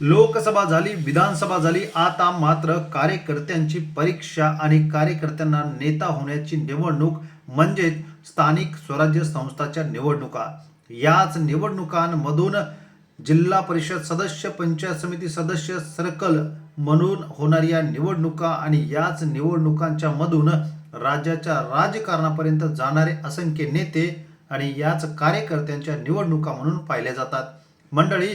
लोकसभा झाली विधानसभा झाली आता मात्र कार्यकर्त्यांची परीक्षा आणि कार्यकर्त्यांना नेता होण्याची निवडणूक म्हणजेच स्थानिक स्वराज्य संस्थाच्या निवडणुका. याच निवडणुकांमधून जिल्हा परिषद सदस्य पंचायत समिती सदस्य सर्कल म्हणून होणाऱ्या या निवडणुका आणि याच निवडणुकांच्या मधून राज्याच्या राजकारणापर्यंत जाणारे असंख्य नेते आणि याच कार्यकर्त्यांच्या निवडणुका म्हणून पाहिल्या जातात. मंडळी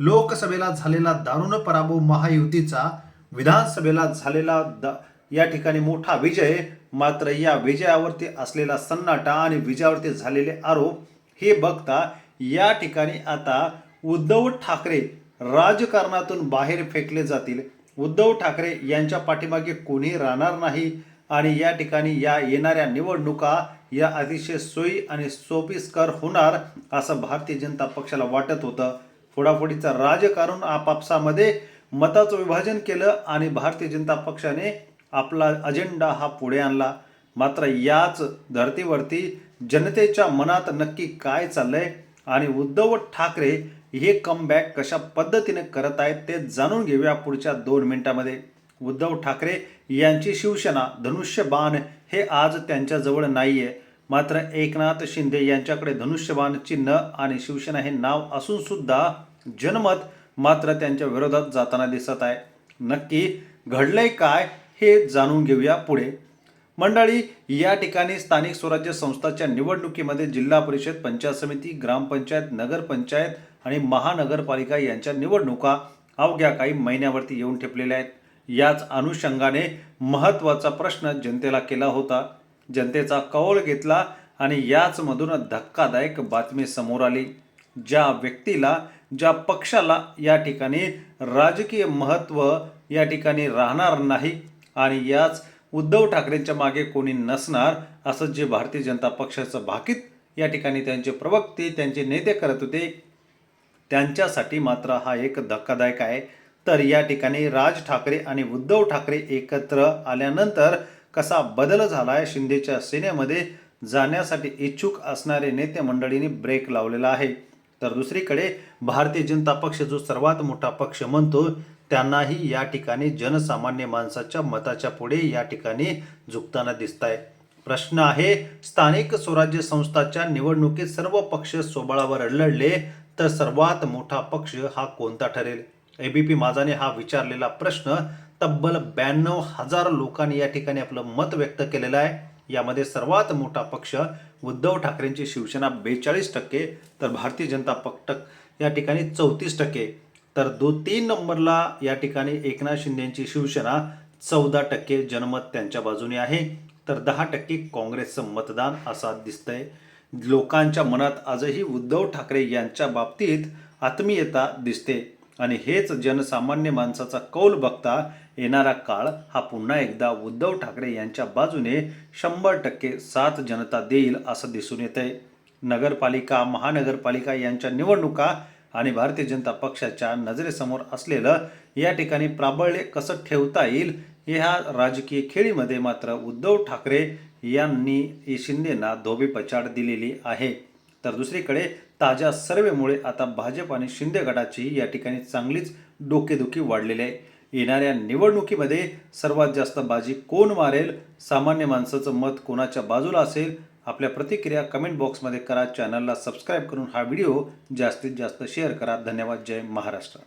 लोकसभेला झालेला दारुण पराभव महायुतीचा विधानसभेला झालेला द या ठिकाणी मोठा विजय मात्र या विजयावरती असलेला सन्नाटा आणि विजयावरती झालेले आरोप हे बघता या ठिकाणी आता उद्धव ठाकरे राजकारणातून बाहेर फेकले जातील. उद्धव ठाकरे यांच्या पाठीमागे कोणी राहणार नाही आणि या ठिकाणी या येणाऱ्या निवडणुका या अतिशय सोयी आणि सोपीस्कर होणार असं भारतीय जनता पक्षाला वाटत होतं. फोडाफोडीचा राजकारण आपापसामध्ये मताचं विभाजन केलं आणि भारतीय जनता पक्षाने आपला अजेंडा हा पुढे आणला. मात्र याच धर्तीवरती जनतेच्या मनात नक्की काय चाललंय आणि उद्धव ठाकरे हे कमबॅक कशा पद्धतीने करत आहेत ते जाणून घेऊया पुढच्या दोन मिनिटांमध्ये. उद्धव ठाकरे यांची शिवसेना धनुष्यबाण हे आज त्यांच्याजवळ नाही आहे मात्र एकनाथ शिंदे यांच्याकडे धनुष्यबाण चिन्ह आणि शिवसेना हे नाव असून सुद्धा जनमत मात्र त्यांच्या विरोधात जाताना दिसत आहे. नक्की घडलंय काय हे जाणून घेऊया पुढे. मंडळी या ठिकाणी स्थानिक स्वराज्य संस्थाच्या निवडणुकीमध्ये जिल्हा परिषद पंचायत समिती ग्रामपंचायत नगरपंचायत आणि महानगरपालिका यांच्या निवडणुका अवघ्या काही महिन्यावरती येऊन ठेपलेल्या आहेत. याच अनुषंगाने महत्त्वाचा प्रश्न जनतेला केला होता. जनतेचा कौल घेतला आणि याचमधून धक्कादायक बातमी समोर आली. ज्या व्यक्तीला ज्या पक्षाला या ठिकाणी राजकीय महत्त्व या ठिकाणी राहणार नाही आणि याच उद्धव ठाकरेंच्या मागे कोणी नसणार असं जे भारतीय जनता पक्षाचं भाकीत या ठिकाणी त्यांचे प्रवक्ते त्यांचे नेते करत होते त्यांच्यासाठी मात्र हा एक धक्कादायक आहे. तर या ठिकाणी राज ठाकरे आणि उद्धव ठाकरे एकत्र आल्यानंतर कसा बदल झाला आहे शिंदेच्या सेनेमध्ये जाण्यासाठी इच्छुक असणारे नेते मंडळींनी ब्रेक लावलेला आहे. तर दुसरीकडे भारतीय जनता पक्ष जो सर्वात मोठा पक्ष म्हणतो त्यांनाही या ठिकाणी जनसामान्य माणसाच्या मताच्या पुढे या ठिकाणी झुकताना दिसत आहे प्रश्न आहे स्थानिक स्वराज्य संस्थाच्या निवडणुकीत सर्व पक्ष सोबळावर लढले तर सर्वात मोठा पक्ष हा कोणता ठरेल? एबीपी माझाने हा विचारलेला प्रश्न तब्बल ब्याण्णव हजार लोकांनी या ठिकाणी आपलं मत व्यक्त केलेलं आहे. यामध्ये सर्वात मोठा पक्ष उद्धव ठाकरेंची शिवसेना बेचाळीस टक्के तर भारतीय जनता पक्ष या ठिकाणी चौतीस टक्के. तर दो तीन नंबरला या ठिकाणी एकनाथ शिंदेची शिवसेना चौदा टक्के जनमत त्यांच्या बाजूने आहे. तर दहा टक्के काँग्रेसचं मतदान असा दिसतंय. लोकांच्या मनात आजही उद्धव ठाकरे यांच्या बाबतीत आत्मीयता दिसते. आणि हेच जनसामान्य माणसाचा कौल बघता येणारा काळ हा पुन्हा एकदा उद्धव ठाकरे यांच्या बाजूने शंभर टक्के साथ जनता देईल असं दिसून येत आहे नगरपालिका महानगरपालिका यांच्या निवडणुका आणि भारतीय जनता पक्षाच्या नजरेसमोर असलेलं या ठिकाणी प्राबल्य कसं ठेवता येईल ह्या राजकीय खेळीमध्ये मात्र उद्धव ठाकरे यांनी शिंदेना धोबीपछाड दिलेली आहे. तर दुसरीकडे ताज्या सर्वेमुळे आता भाजप आणि शिंदे गटाचीही या ठिकाणी चांगलीच डोकेदुखी वाढलेली आहे. येणाऱ्या निवडणुकीमध्ये सर्वात जास्त बाजी कोण मारेल सामान्य माणसाचं मत कोणाच्या बाजूला असेल आपल्या प्रतिक्रिया कमेंट बॉक्समध्ये करा चॅनलला सबस्क्राईब करून हा व्हिडिओ जास्तीत जास्त शेअर करा. धन्यवाद. जय महाराष्ट्र.